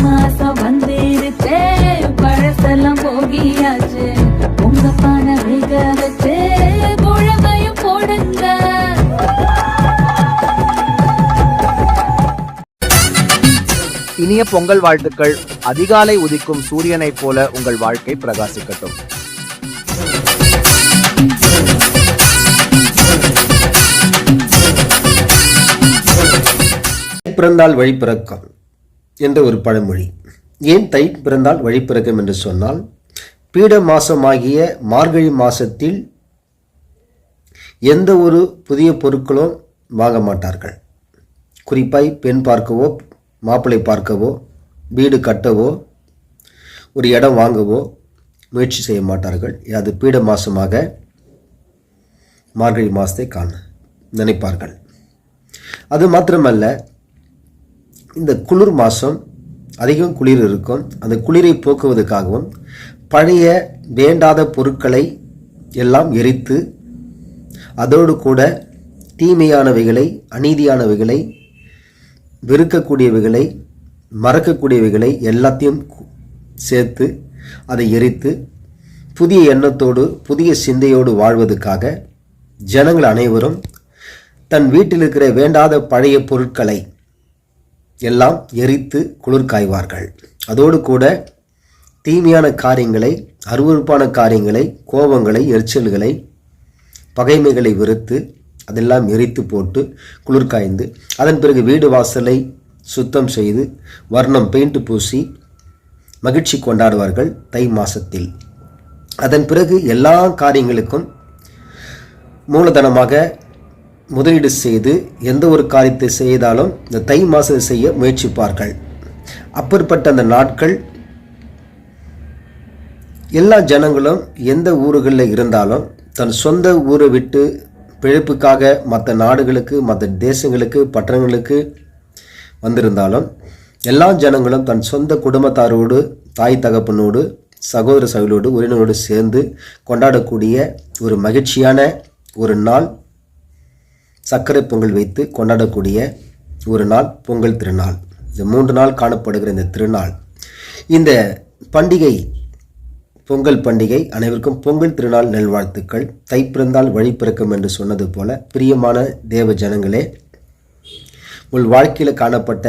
மாசம் வந்திருச்சே. பழசெல்லாம் போகியாச்சு. உங்க பானை வேக வச்சு குழம்பையும் போடுங்க. இனிய பொங்கல் வாழ்த்துக்கள். அதிகாலை உதிக்கும் சூரியனைப் போல உங்கள் வாழ்க்கை பிரகாசிக்கட்டும். பிறந்தால் வழிபிறக்கம் என்ற ஒரு பழமொழி. ஏன் தை பிறந்தால் வழி பிறக்கும் என்று சொன்னால் பீட மாசமாகிய மார்கழி மாசத்தில் எந்த ஒரு புதிய பொருட்களும் வாங்க மாட்டார்கள். குறிப்பாய் பெண் பார்க்கவோ மாப்பிள்ளை பார்க்கவோ வீடு கட்டவோ ஒரு இடம் வாங்கவோ முயற்சி செய்ய மாட்டார்கள். அது பீட மாசமாக மார்கழி மாதத்தை காண நினைப்பார்கள். அது மாத்திரமல்ல இந்த குளிர் மாதம் அதிகம் குளிர் இருக்கும். அந்த குளிரை போக்குவதற்காகவும் பழைய வேண்டாத பொருட்களை எல்லாம் எரித்து அதோடு கூட தீமையானவைகளை அநீதியானவைகளை வெறுக்கக்கூடியவைகளை மறக்கக்கூடியவைகளை எல்லாத்தையும் சேர்த்து அதை எரித்து புதிய எண்ணத்தோடு புதிய சிந்தையோடு வாழ்வதற்காக ஜனங்கள் அனைவரும் தன் வீட்டில் இருக்கிற வேண்டாத பழைய பொருட்களை எல்லாம் எரித்து குளிர் காய்வார்கள். அதோடு கூட தீமையான காரியங்களை அருவருப்பான காரியங்களை கோபங்களை எரிச்சல்களை பகைமைகளை வெறுத்து அதெல்லாம் எரித்து போட்டு குளிர் காய்ந்து அதன் பிறகு வீடு வாசலை சுத்தம் செய்து வர்ணம் பெயிண்ட் பூசி மகிழ்ச்சி கொண்டாடுவார்கள் தை மாசத்தில். அதன் பிறகு எல்லா காரியங்களுக்கும் மூலதனமாக முதலீடு செய்து எந்த ஒரு காரியத்தை செய்தாலும் இந்த தை மாதத்தை செய்ய முயற்சிப்பார்கள். அப்பேற்பட்ட அந்த நாட்கள் எல்லா ஜனங்களும் எந்த ஊர்களில் இருந்தாலும் தன் சொந்த ஊரை விட்டு பிழைப்புக்காக மற்ற நாடுகளுக்கு மற்ற தேசங்களுக்கு பட்டணங்களுக்கு வந்திருந்தாலும் எல்லா ஜனங்களும் தன் சொந்த குடும்பத்தாரோடு தாய் தகப்பனோடு சகோதர சகோதரோடு உறவினரோடு சேர்ந்து கொண்டாடக்கூடிய ஒரு மகிழ்ச்சியான ஒரு நாள் சர்க்கரை பொங்கல் வைத்து கொண்டாடக்கூடிய ஒரு நாள் பொங்கல் திருநாள். இந்த மூன்று நாள் காணப்படுகிற இந்த திருநாள். இந்த பண்டிகை பொங்கல் பண்டிகை அனைவருக்கும் பொங்கல் திருநாள் நல்வாழ்த்துக்கள். தைப்பிறந்தால் வழி பிறக்கும் என்று சொன்னது போல பிரியமான தேவ ஜனங்களே உங்கள் வாழ்க்கையில் காணப்பட்ட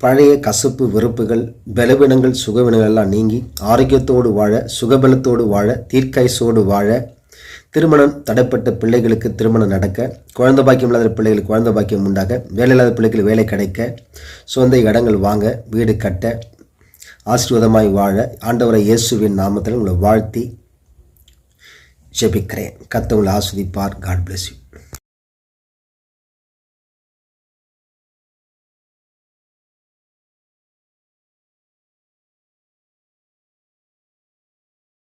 பழைய கசப்பு வெறுப்புகள் பலவீனங்கள் சுகவினங்கள் எல்லாம் நீங்கி ஆரோக்கியத்தோடு வாழ சுகபலத்தோடு வாழ தீர்க்காயசோடு வாழ திருமணம் தடைப்பட்ட பிள்ளைகளுக்கு திருமணம் நடக்க குழந்தை பாக்கியம் இல்லாத பிள்ளைகளுக்கு குழந்தை பாக்கியம் உண்டாக வேலை இல்லாத பிள்ளைகளுக்கு வேலை கிடைக்க சொந்த இடங்கள் வாங்க வீடு கட்ட ஆசீர்வாதமாய் வாழ ஆண்டவரை இயேசுவின் நாமத்தில் உங்களை வாழ்த்தி ஜெபிக்கிறேன். கத்தவங்களை ஆஸ்வதிப்பார் காட் பிளஸ் யூ